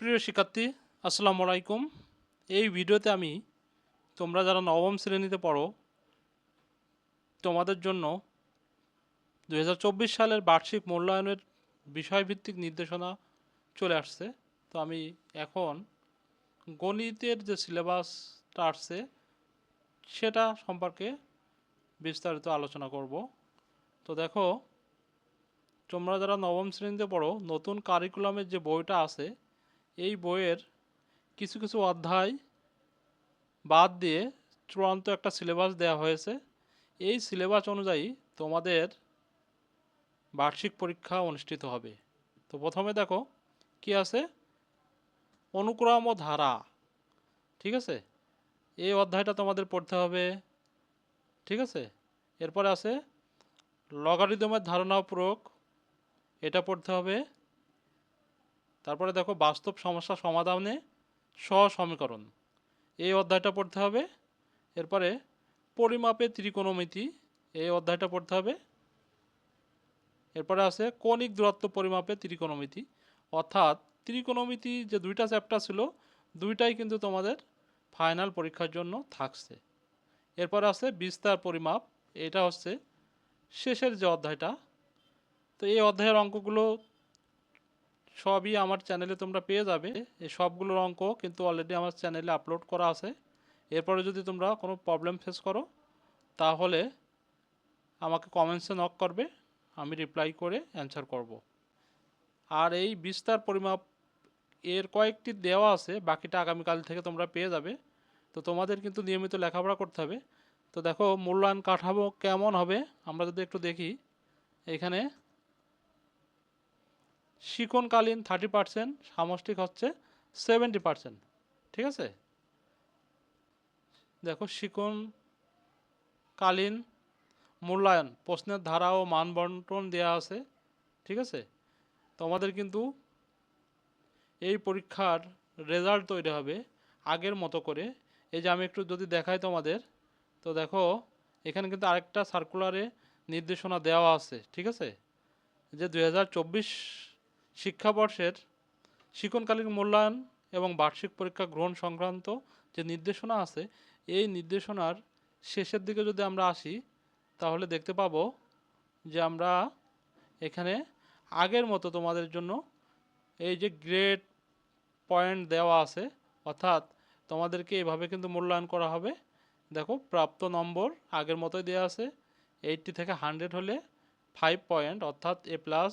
প্রিয় শিক্ষার্থী, আসসালামু আলাইকুম। এই ভিডিওতে আমি তোমরা যারা নবম শ্রেণীতে পড়ো, তোমাদের জন্য দু হাজার চব্বিশ সালের বার্ষিক মূল্যায়নের বিষয়ভিত্তিক নির্দেশনা চলে আসছে। তো আমি এখন গণিতের যে সিলেবাসটা আসছে, সেটা সম্পর্কে বিস্তারিত আলোচনা করব। তো দেখো, তোমরা যারা নবম শ্রেণীতে পড়ো, নতুন কারিকুলামের যে বইটা আছে এই বইয়ের কিছু কিছু অধ্যায় বাদ দিয়ে চূড়ান্ত একটা সিলেবাস দেওয়া হয়েছে। এই সিলেবাস অনুযায়ী তোমাদের বার্ষিক পরীক্ষা অনুষ্ঠিত হবে। তো প্রথমে দেখো, কি আছে? অনুক্রম ও ধারা, ঠিক আছে? এই অধ্যায়টা তোমাদের পড়তে হবে, ঠিক আছে? এরপরে আছে, লগারিদমের ধারণা প্রয়োগ এটা পড়তে হবে। তারপরে দেখো বাস্তব সমস্যা সমাধানে সমীকরণ এই অধ্যায়টা পড়তে হবে। এরপরে পরিমাপে ত্রিকোণমিতি, এই অধ্যায়টা পড়তে হবে। এরপরে আছে কৌণিক দূরত্ব পরিমাপে ত্রিকোণমিতি। অর্থাৎ ত্রিকোণমিতি যে দুইটা চ্যাপ্টার ছিল, দুইটাই কিন্তু তোমাদের ফাইনাল পরীক্ষার জন্য থাকছে। এরপর আছে বিস্তার পরিমাপ, এটা হচ্ছে শেষের যে অধ্যায়টা। তো এই অধ্যায়ের অঙ্কগুলো সবই আমার চ্যানেলে তোমরা পেয়ে যাবে। এই সবগুলোর অঙ্ক কিন্তু অলরেডি আমার চ্যানেলে আপলোড করা আছে। এরপরে যদি তোমরা কোনো প্রবলেম ফেস করো, তাহলে আমাকে কমেন্টসে নক করবে, আমি রিপ্লাই করে অ্যান্সার করব। আর এই বিস্তার পরিমাপ এর কয়েকটি দেওয়া আছে, বাকিটা আগামীকাল থেকে তোমরা পেয়ে যাবে। তো তোমাদের কিন্তু নিয়মিত লেখাপড়া করতে হবে। তো দেখো, মূল্যায়ন কাঠামো কেমন হবে? আমরা যদি একটু দেখি। এখানে শিকনকালীন থার্টি পার্সেন্ট সামষ্টিক হচ্ছে সেভেন্টি পার্সেন্ট ঠিক আছে? দেখো, শিকনকালীন মূল্যায়ন, প্রশ্নের ধারা ও মান বন্টন দেওয়া আছে, ঠিক আছে? তোমাদের কিন্তু এই পরীক্ষার রেজাল্ট তৈরি হবে আগের মতো করে। এই যে আমি একটু যদি দেখাই তোমাদের, তো দেখো, এখানে কিন্তু আরেকটা সার্কুলারে নির্দেশনা দেওয়া আছে, ঠিক আছে? যে দু হাজার চব্বিশ শিক্ষাবর্ষের শিক্ষণকালীন মূল্যায়ন এবং বার্ষিক পরীক্ষা গ্রহণ সংক্রান্ত যে নির্দেশনা আছে, এই নির্দেশনার শেষের দিকে যদি আমরা আসি, তাহলে দেখতে পাবো যে আমরা এখানে আগের মতো তোমাদের জন্য এই যে গ্রেড পয়েন্ট দেওয়া আছে, অর্থাৎ তোমাদেরকে এভাবে কিন্তু মূল্যায়ন করা হবে। দেখো, প্রাপ্ত নম্বর আগের মতোই দেওয়া আছে এইটটি থেকে হান্ড্রেড হলে ফাইভ পয়েন্ট অর্থাৎ এ প্লাস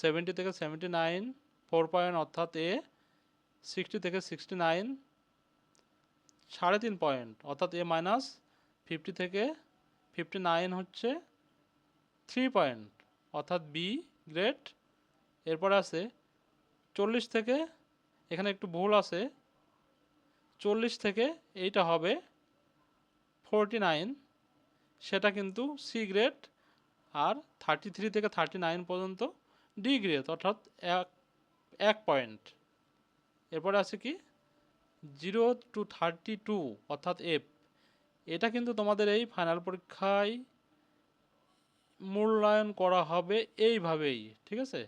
সেভেন্টি থেকে সেভেন্টি নাইন, ফোর পয়েন্ট অর্থাৎ এ, সিক্সটি থেকে সিক্সটি নাইন, সাড়ে তিন পয়েন্ট অর্থাৎ এ মাইনাস ফিফটি থেকে ফিফটি নাইন হচ্ছে থ্রি পয়েন্ট অর্থাৎ বি গ্রেড। এরপরে আছে চল্লিশ থেকে, এখানে একটু ভুল আছে, চল্লিশ থেকে এইটা হবে ফোরটি নাইন, সেটা কিন্তু সি গ্রেড, আর থার্টি থ্রি থেকে থার্টি নাইন পর্যন্ত ডি গ্রেড অর্থাৎ এক এক পয়েন্ট এরপরে আছে কি? জিরো টু থার্টি টু অর্থাৎ এফ এটা কিন্তু তোমাদের এই ফাইনাল পরীক্ষায় মূল্যায়ন করা হবে এইভাবেই, ঠিক আছে?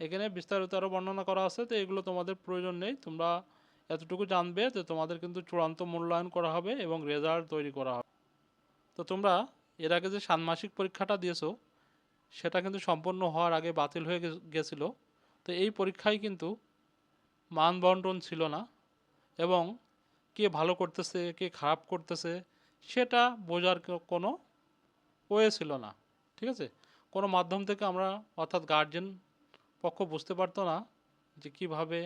এখানে বিস্তারিত আরও বর্ণনা করা আছে, তো এগুলো তোমাদের প্রয়োজন নেই। তোমরা এতটুকু জানবে যে তোমাদের কিন্তু চূড়ান্ত মূল্যায়ন করা হবে এবং রেজাল্ট তৈরি করা হবে। তো তোমরা এর আগে যে ষান্মাসিক পরীক্ষাটা দিয়েছ সেটা কিন্তু সম্পন্ন হওয়ার আগে বাতিল হয়ে গেছিল। তো এই পরীক্ষায় কিন্তু মান বন্টন ছিল না এবং কে ভালো করতেছে, কে খারাপ করতেছে, সেটা বোঝার কোনো ওয়ে ছিল না, ঠিক আছে? কোনো মাধ্যম থেকে আমরা অর্থাৎ গার্জেন পক্ষ বুঝতে পারতো না যে কীভাবে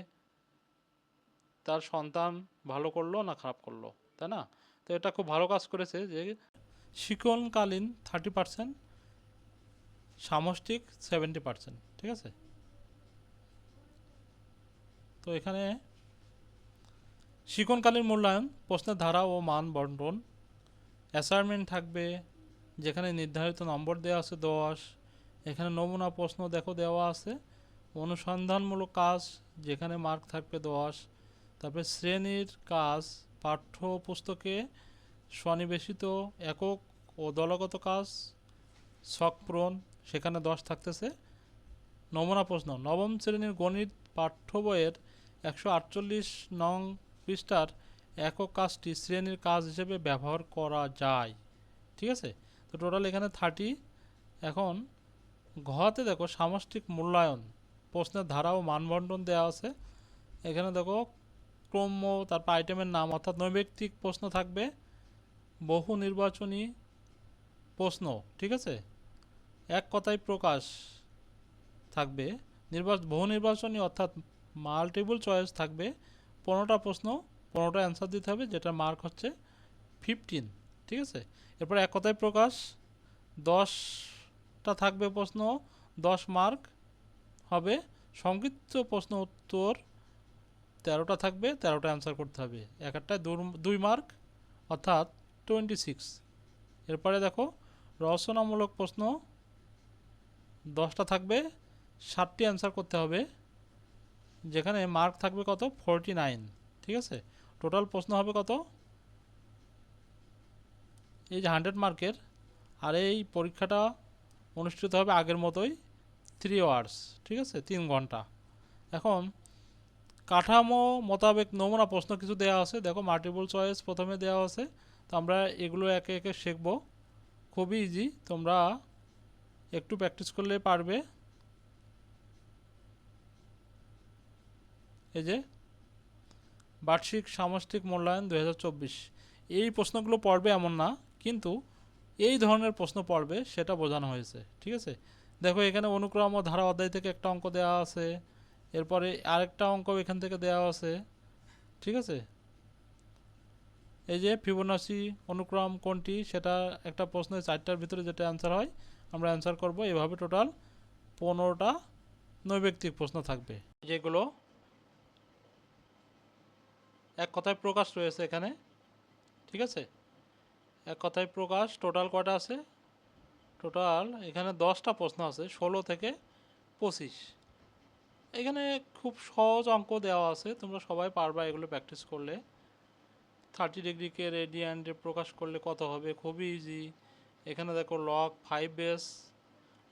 তার সন্তান ভালো করল না খারাপ করল, তাই না? তো এটা খুব ভালো কাজ করেছে যে শিকনকালীন থার্টি পার্সেন্ট সামষ্টিক সেভেন্টি পার্সেন্ট ঠিক আছে? তো এখানে শিকনকালীন মূল্যায়ন, প্রশ্নের ধারা ও মান বন্টন অ্যাসাইনমেন্ট থাকবে, যেখানে নির্ধারিত নম্বর দেওয়া আছে দশ, এখানে নমুনা প্রশ্ন দেখো দেওয়া আছে, অনুসন্ধানমূলক কাজ, যেখানে মার্ক থাকবে দশ, তারপরে শ্রেণির কাজ পাঠ্য পুস্তকে স্বনিবেশিত, একক ও দলগত কাজ পূরণ সেখানে দশ থাকতেছে। নমুনা প্রশ্ন, নবম শ্রেণির গণিত পাঠ্য বইয়ের একশো আটচল্লিশ নং পৃষ্ঠার একক কাজটি শ্রেণির কাজ হিসেবে ব্যবহার করা যায়। ঠিক আছে? তো টোটাল এখানে থার্টি এখন ঘতে দেখো সামষ্টিক মূল্যায়ন, প্রশ্নের ধারা ও মানবন্টন দেওয়া আছে। এখানে দেখো ক্রম তারপর আইটেমের নাম, অর্থাৎ নৈবেক্তিক প্রশ্ন থাকবে। বহু নির্বাচনী প্রশ্ন, ঠিক আছে? এক কথায় প্রকাশ থাকবে। নির্বাচ, বহু নির্বাচনী অর্থাৎ মাল্টিপল চয়েস থাকবে। পনেরোটা প্রশ্ন, পনেরোটা অ্যান্সার দিতে হবে যেটা মার্ক হচ্ছে ফিফটিন ঠিক আছে? এরপর এক কথায় প্রকাশ, দশটা থাকবে প্রশ্ন, দশ মার্ক হবে। সংক্ষিপ্ত প্রশ্ন উত্তর তেরোটা থাকবে, তেরোটা অ্যান্সার করতে হবে। এক একটায় দু- দুই মার্ক অর্থাৎ টোয়েন্টি সিক্স এরপরে দেখো, রচনামূলক প্রশ্ন দশটা থাকবে ষাটটি অ্যান্সার করতে হবে, যেখানে মার্ক থাকবে কত? ফোরটি নাইন ঠিক আছে? টোটাল প্রশ্ন হবে কত? এই যে হান্ড্রেড মার্কের আর এই পরীক্ষাটা অনুষ্ঠিত হবে আগের মতোই থ্রি আওয়ার্স ঠিক আছে? তিন ঘণ্টা। এখন, কাঠামো মোতাবেক নমুনা প্রশ্ন কিছু দেওয়া আছে। দেখো মাল্টিপল চয়েস প্রথমে দেওয়া আছে। তো আমরা এগুলো একে একে শিখব। খুবই ইজি তোমরা একটু প্র্যাকটিস করলে পারবে। এই যে, বার্ষিক সামষ্টিক মূল্যায়ন দুই হাজার চব্বিশ। এই প্রশ্নগুলো পড়বে এমন না, কিন্তু এই ধরনের প্রশ্ন পড়বে, সেটা বোঝানো হয়েছে, ঠিক আছে? দেখো, এখানে অনুক্রম ও ধারা অধ্যায় থেকে একটা অঙ্ক দেওয়া আছে, এরপরে আরেকটা অঙ্ক এখান থেকে দেওয়া আছে, ঠিক আছে? এই যে, ফিবোনাসি অনুক্রম কোনটি, সেটা একটা প্রশ্নের চারটার ভিতরে যেটা অ্যান্সার হয় আমরা অ্যান্সার করব। এভাবে টোটাল পনেরোটা নৈবেক্তিক প্রশ্ন থাকবে। যেগুলো এক কথায় প্রকাশ রয়েছে এখানে, ঠিক আছে? এক কথায় প্রকাশ টোটাল কটা আছে? টোটাল এখানে দশটা প্রশ্ন আছে, ষোলো থেকে পঁচিশ। এখানে খুব সহজ অঙ্ক দেওয়া আছে, তোমরা সবাই পারবা এগুলো প্র্যাকটিস করলে। থার্টি ডিগ্রিকে রেডিয়ান্টে প্রকাশ করলে কত হবে? খুবই ইজি এখানে দেখো log five base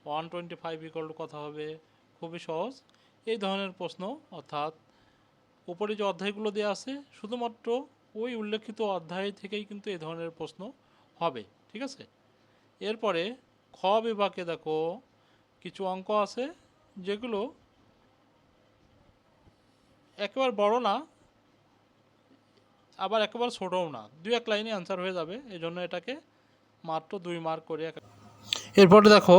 one twenty five equal কত হবে। খুবই সহজ। এই ধরনের প্রশ্ন, অর্থাৎ উপরে যে অধ্যায়গুলো দেওয়া আছে, শুধুমাত্র ওই উল্লেখিত অধ্যায় থেকেই কিন্তু এই ধরনের প্রশ্ন হবে, ঠিক আছে? এরপরে খ বিভাগে দেখো কিছু অঙ্ক আছে যেগুলো একেবারে বড় না, আবার একেবারে ছোটও না। দু এক লাইনে অ্যান্সার হয়ে যাবে এই জন্য এটাকে মাত্র দুই মার্ক করে এরপরে দেখো,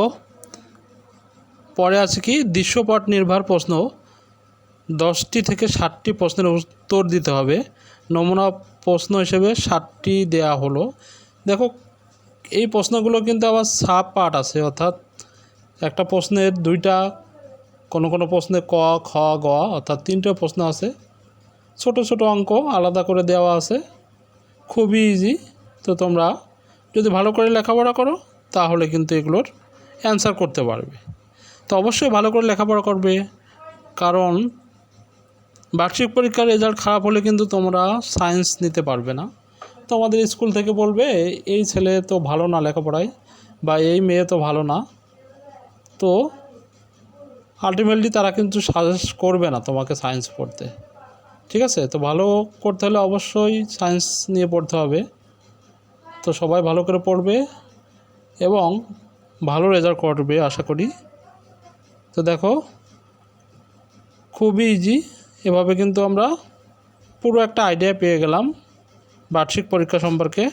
পরে আছে কি, দৃশ্যপট নির্ভর প্রশ্ন। দশটি থেকে ষাটটি প্রশ্নের উত্তর দিতে হবে। নমুনা প্রশ্ন হিসেবে ষাটটি দেয়া হলো। দেখো, এই প্রশ্নগুলো কিন্তু আবার সাব পার্ট আছে, অর্থাৎ একটা প্রশ্নের দুইটা, কোনো কোনো প্রশ্নে ক, খ, গ, অর্থাৎ তিনটে প্রশ্ন আছে। ছোট ছোট অঙ্ক আলাদা করে দেওয়া আছে। খুবই ইজি তো তোমরা যদি ভালো করে লেখাপড়া করো, তাহলে কিন্তু এগুলোর অ্যান্সার করতে পারবে। তো অবশ্যই ভালো করে লেখাপড়া করবে, কারণ বার্ষিক পরীক্ষার রেজাল্ট খারাপ হলে কিন্তু তোমরা সায়েন্স নিতে পারবে না। তো আমাদের স্কুল থেকে বলবে, এই ছেলে তো ভালো না লেখাপড়ায় বা এই মেয়ে তো ভালো না। তো আলটিমেটলি তারা কিন্তু সাজেস্ট করবে না তোমাকে সায়েন্স পড়তে। ঠিক আছে? তো ভালো করতে হলে অবশ্যই সায়েন্স নিয়ে পড়তে হবে। তো সবাই ভালো করে পড়বে এবং ভালো রেজাল্ট করবে, আশা করি। তো দেখো, খুবই ইজি এভাবে কিন্তু আমরা পুরো একটা আইডিয়া পেয়ে গেলাম বার্ষিক পরীক্ষা সম্পর্কে।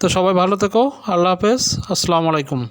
তো সবাই ভালো থেকো, আল্লাহ হাফেজ, আসসালামু আলাইকুম।